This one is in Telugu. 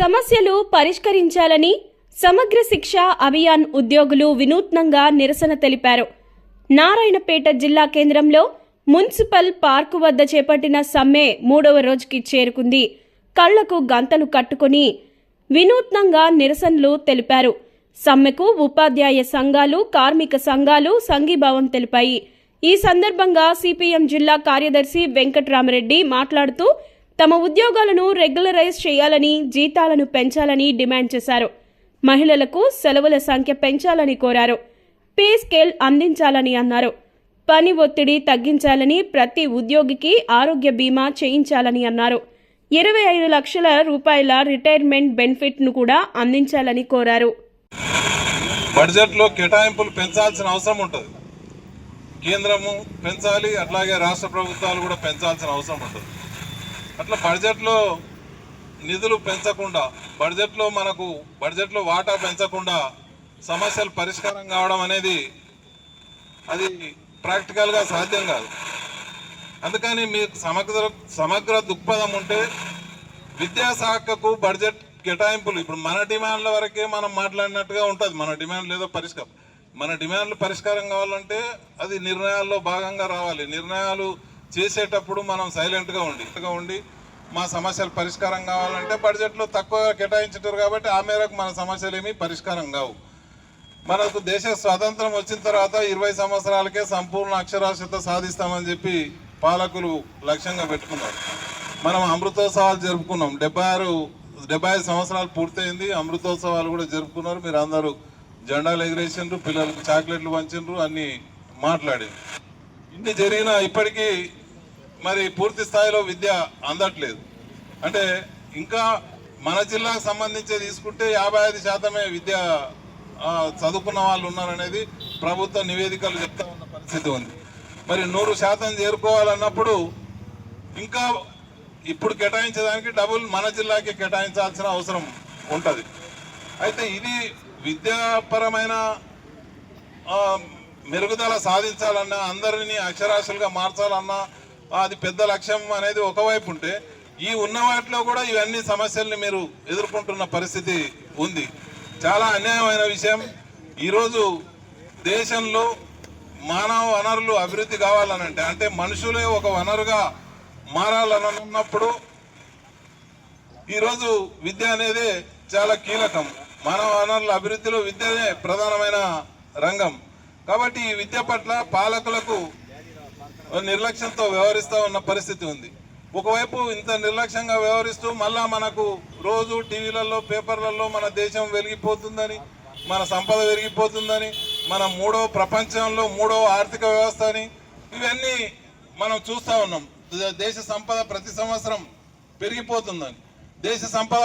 సమస్యలు పరిష్కరించాలని సమగ్ర శిక్ష అభియాన్ ఉద్యోగులు వినూత్నంగా నిరసన తెలిపారు. నారాయణపేట జిల్లా కేంద్రంలో మున్సిపల్ పార్కు వద్ద చేపట్టిన సమ్మె మూడవ రోజుకి చేరుకుంది. కళ్ళకు గంతలు కట్టుకొని వినూత్నంగా నిరసనలు తెలిపారు. సమ్మెకు ఉపాధ్యాయ సంఘాలు కార్మిక సంఘాలు సంఘీభావం తెలిపాయి. ఈ సందర్భంగా సిపిఎం జిల్లా కార్యదర్శి వెంకట్రామరెడ్డి మాట్లాడుతూ తమ ఉద్యోగాలను రెగ్యులరైజ్ చేయాలని జీతాలను పెంచాలని డిమాండ్ చేశారు. మహిళలకు సెలవుల సంఖ్య పెంచాలని కోరారు. పే స్కేల్ అందించాలని అన్నారు. పని ఒత్తిడి తగ్గించాలని ప్రతి ఉద్యోగికి ఆరోగ్య బీమా చేయించాలని అన్నారు. ఇరవై ఐదు లక్షల రూపాయల రిటైర్మెంట్ బెనిఫిట్ను కూడా అందించాలని కోరారు. బడ్జెట్లో కేటాయింపులు పెంచాల్సిన అవసరం ఉంటుంది. కేంద్రము పెంచాలి అట్లాగే రాష్ట్ర ప్రభుత్వాలు కూడా పెంచాల్సిన అవసరం ఉంటుంది. అట్లా బడ్జెట్లో నిధులు పెంచకుండా బడ్జెట్లో మనకు బడ్జెట్లో వాటా పెంచకుండా సమస్యలు పరిష్కారం కావడం అనేది అది ప్రాక్టికల్గా సాధ్యం కాదు. అందుకని మీకు సమగ్ర సమగ్ర దృక్పథం ఉంటే విద్యాశాఖకు బడ్జెట్ కేటాయింపులు ఇప్పుడు మన డిమాండ్ల వరకే మనం మాట్లాడినట్టుగా ఉంటుంది. మన డిమాండ్ లేదో పరిష్కారం. మన డిమాండ్లు పరిష్కారం కావాలంటే అది నిర్ణయాల్లో భాగంగా రావాలి. నిర్ణయాలు చేసేటప్పుడు మనం సైలెంట్గా ఉండి గా ఉండి మా సమస్యలు పరిష్కారం కావాలంటే బడ్జెట్లో తక్కువ కేటాయించారు కాబట్టి ఆ మేరకు మన సమస్యలు ఏమీ పరిష్కారం కావు. మనకు దేశ స్వాతంత్రం వచ్చిన తర్వాత ఇరవై సంవత్సరాలకే సంపూర్ణ అక్షరాస్యత సాధిస్తామని చెప్పి పాలకులు లక్ష్యంగా పెట్టుకున్నారు. మనం అమృతోత్సవాలు జరుపుకున్నాం. డెబ్బై ఆరు డెబ్బై ఐదు సంవత్సరాలు పూర్తయింది. అమృతోత్సవాలు కూడా జరుపుకున్నారు. మీరు అందరూ జెండాలు ఎగిరేసిండ్రు పిల్లలకు చాక్లెట్లు పంచిండ్రు అన్ని మాట్లాడింది ఇన్ని జరిగిన ఇప్పటికీ మరి పూర్తి స్థాయిలో విద్య అందట్లేదు. అంటే ఇంకా మన జిల్లాకు సంబంధించి తీసుకుంటే యాభై ఐదు శాతమే విద్య చదువుకున్న వాళ్ళు ఉన్నారనేది ప్రభుత్వ నివేదికలు చెప్తా ఉన్న పరిస్థితి ఉంది. మరి నూరు శాతం చేరుకోవాలన్నప్పుడు ఇంకా ఇప్పుడు కేటాయించడానికి డబుల్ మన జిల్లాకి కేటాయించాల్సిన అవసరం ఉంటుంది. అయితే ఇది విద్యాపరమైన మెరుగుదల సాధించాలన్నా అందరినీ అక్షరాస్యులుగా మార్చాలన్నా అది పెద్ద లక్ష్యం అనేది ఒకవైపు ఉంటే ఈ ఉన్న వాటిలో కూడా ఇవన్నీ సమస్యల్ని మీరు ఎదుర్కొంటున్న పరిస్థితి ఉంది. చాలా అన్యాయమైన విషయం. ఈరోజు దేశంలో మానవ వనరులు అభివృద్ధి కావాలనంటే అంటే మనుషులే ఒక వనరుగా మారాలనున్నప్పుడు ఈరోజు విద్య అనేది చాలా కీలకం. మానవ వనరుల అభివృద్ధిలో విద్యనే ప్రధానమైన రంగం. కాబట్టి ఈ విద్య పట్ల పాలకులకు నిర్లక్ష్యంతో వ్యవహరిస్తూ ఉన్న పరిస్థితి ఉంది. ఒకవైపు ఇంత నిర్లక్ష్యంగా వ్యవహరిస్తూ మళ్ళా మనకు రోజు టీవీలలో పేపర్లలో మన దేశం వెలిగిపోతుందని మన సంపద పెరిగిపోతుందని మన మూడో ప్రపంచంలో మూడో ఆర్థిక వ్యవస్థ అని ఇవన్నీ మనం చూస్తూ ఉన్నాం. దేశ సంపద ప్రతి సంవత్సరం పెరిగిపోతుందని దేశ సంపద